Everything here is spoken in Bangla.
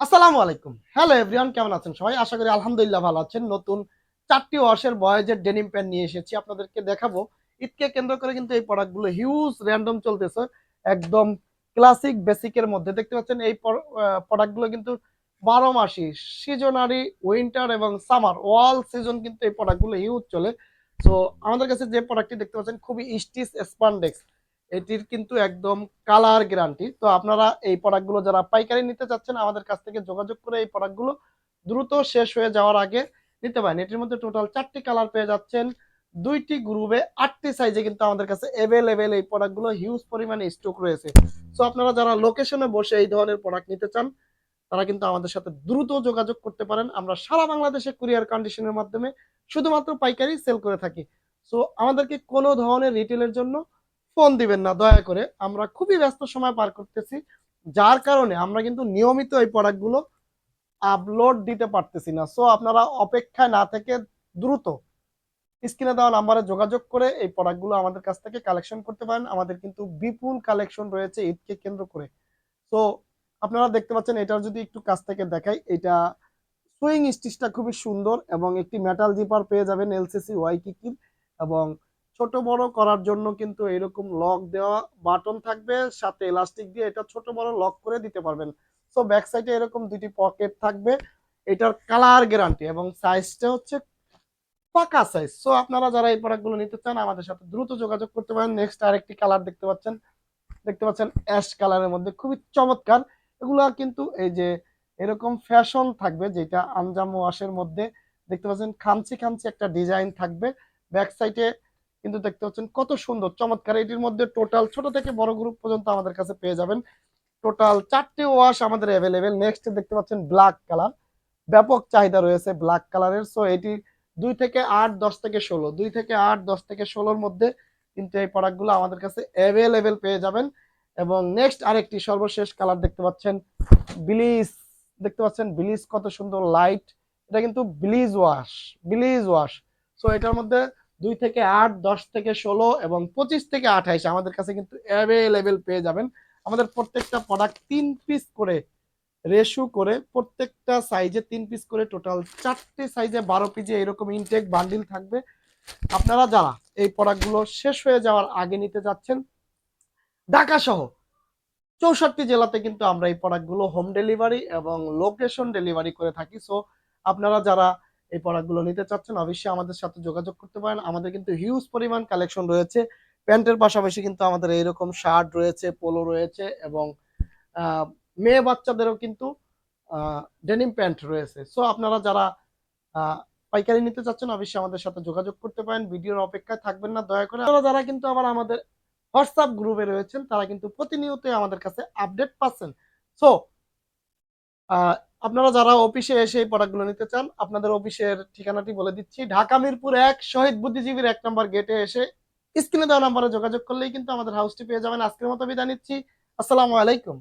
আসসালামু আলাইকুম। হ্যালো এভরিওয়ান কেমন আছেন সবাই? আশা করি আলহামদুলিল্লাহ ভালো আছেন। নতুন চারটি ওয়াশের বয়েজের ডেনিম প্যান্ট নিয়ে এসেছি। আপনাদেরকে দেখাবো। ঈদকে কেন্দ্র করে কিন্তু এই প্রোডাক্টগুলো হিউজ র্যান্ডম চলতেছে। একদম ক্লাসিক বেসিকের মধ্যে। দেখতে পাচ্ছেন এই প্রোডাক্টগুলো কিন্তু বারো মাসি। সিজনারি উইন্টার এবং সামার অল সিজন কিন্তু এই প্রোডাক্টগুলো হিউজ চলে। তো আমাদের কাছে যে প্রোডাক্টটি দেখতে পাচ্ছেন, খুবই স্টিচ স্পান্ডেক্স এটির কিন্তু একদম কালার গ্যারান্টি তো আপনারা এই প্রোডাক্টগুলো যারা পাইকারি নিতে চাচ্ছেন, আমাদের কাছ থেকে যোগাযোগ করে এই প্রোডাক্টগুলো দ্রুত শেষ হয়ে যাওয়ার আগে নিতে পারেন। এটির মধ্যে টোটাল চারটি কালার পেয়ে যাচ্ছেন। দুইটি গ্রুপে আটটি সাইজে কিন্তু আমাদের কাছে অ্যাভেলেবেল এই প্রোডাক্টগুলো হিউজ পরিমাণে স্টক রয়েছে। সো আপনারা যারা লোকেশনে বসে এই ধরনের প্রোডাক্ট নিতে চান, তারা কিন্তু আমাদের সাথে দ্রুত যোগাযোগ করতে পারেন। আমরা সারা বাংলাদেশে কুরিয়ার কন্ডিশনের মাধ্যমে শুধুমাত্র পাইকারি সেল করে থাকি। সো আমাদেরকে কোনো ধরনের রিটেলের জন্য ফোন দিবেন না, দয়া করে। আমরা খুবই ব্যস্ত সময় পার করতেছি। যার কারণে আমরা কিন্তু নিয়মিত এই প্রোডাক্টগুলো আপলোড দিতে পারতেছি না। সো আপনারা অপেক্ষায় না থেকে দ্রুত স্ক্রিনে দেওয়া নাম্বারে যোগাযোগ করে এই প্রোডাক্টগুলো আমাদের কাছ থেকে কালেকশন করতে পারেন। আমাদের কিন্তু বিপুল কালেকশন রয়েছে ঈদকে কেন্দ্র করে। তো আপনারা দেখতে পাচ্ছেন, এটার যদি একটু কাছ থেকে দেখাই, এটা সুইং স্টিচটা খুবই সুন্দর এবং একটি মেটাল জিপার পেয়ে যাবেন এলসিসি ওয়াই কিকির এবং ছোট বড় করার জন্য কিন্তু এরকম লক দেওয়া বাটন থাকবে, সাথে এলাস্টিক দিয়ে এটা ছোট বড় লক করে দিতে পারবেন। সো ব্যাক সাইডে এরকম দুটি পকেট থাকবে। এটার কালার গ্যারান্টি এবং সাইজটা হচ্ছে পাকা সাইজ সো আপনারা যারা এই প্রোডাক্টগুলো নিতে চান, আমাদের সাথে দ্রুত যোগাযোগ করতে পারেন। নেক্সট আরেকটি কালার দেখতে পাচ্ছেন। দেখতে পাচ্ছেন অ্যাশ কালারের মধ্যে খুবই চমৎকার। এগুলো কিন্তু এই যে এরকম ফ্যাশন থাকবে, যেটা আঞ্জাম ওয়াশের মধ্যে। দেখতে পাচ্ছেন, খামচি খামচি একটা ডিজাইন থাকবে। ব্যাক সাইডে কিন্তু দেখতে পাচ্ছেন কত সুন্দর, চমৎকার। এটির মধ্যে টোটাল ছোট থেকে বড় গ্রুপ পর্যন্ত আমাদের কাছে পেয়ে যাবেন। টোটাল চারটি ওয়াশ আমাদের অ্যাভেলেবেল নেক্সট দেখতে পাচ্ছেন ব্ল্যাক কালার ব্যাপক চাহিদা রয়েছে ব্ল্যাক কালারের সো এটি দুই থেকে আট, দশ থেকে ষোলো। দুই থেকে আট, দশ থেকে ষোলোর মধ্যে কিন্তু এই প্রোডাক্টগুলো আমাদের কাছে অ্যাভেলেবেল পেয়ে যাবেন। এবং নেক্সট আরেকটি সর্বশেষ কালার দেখতে পাচ্ছেন ব্লিজ দেখতে পাচ্ছেন ব্লিজ কত সুন্দর লাইট এটা কিন্তু bleach wash bleach wash so এটার মধ্যে দুই থেকে আট, দশ থেকে ষোলো এবং পঁচিশ থেকে আঠাইশ আমাদের কাছে কিন্তু অ্যাভেলেবেল পেয়ে যাবেন। আমাদের প্রত্যেকটা প্রোডাক্ট তিন পিস করে রেশু করে প্রত্যেকটা সাইজে তিন পিস করে টোটাল চারটে সাইজে বারো পিজে এরকম ইনটেক বান্ডিল থাকবে। আপনারা যারা এই প্রোডাক্টগুলো শেষ হয়ে যাওয়ার আগে নিতে যাচ্ছেন, ঢাকা সহ চৌষট্টি জেলাতে কিন্তু আমরা এই প্রোডাক্টগুলো হোম ডেলিভারি এবং লোকেশন ডেলিভারি করে থাকি। সো আপনারা যারা এই প্রোডাক্টগুলো নিতে চাচ্ছেন, অবশ্যই আমাদের সাথে যোগাযোগ করতে পারেন। আমাদের কিন্তু হিউজ পরিমাণ কালেকশন রয়েছে। প্যান্টের পাশাপাশি কিন্তু আমাদের এইরকম শার্ট রয়েছে পোলো রয়েছে এবং মেয়ে বাচ্চাদেরও কিন্তু ডেনিম প্যান্ট রয়েছে। সো আপনারা যারা পাইকারি নিতে চাচ্ছেন, অবশ্যই আমাদের সাথে যোগাযোগ করতে পারেন। ভিডিওর অপেক্ষায় থাকবেন না, দয়া করে। আপনারা যারা কিন্তু আবার আমাদের হোয়াটসঅ্যাপ গ্রুপে রয়েছেন, তারা কিন্তু প্রতিনিয়তই আমাদের কাছে আপডেট পাচ্ছেন। সো আপনারা যারা অফিসে এসে এই প্রোডাক্টগুলো নিতে চান, আপনাদের অফিসের ঠিকানাটি বলে দিচ্ছি। ঢাকা মিরপুর এক, শহীদ বুদ্ধিজীবীর এক নম্বর গেটে এসে স্ক্রিনে দেওয়া নাম্বারে যোগাযোগ করলেই কিন্তু আমাদের হাউসটি পেয়ে যাবেন। আজকের মতো বিদায় নিচ্ছি। আসসালামু আলাইকুম।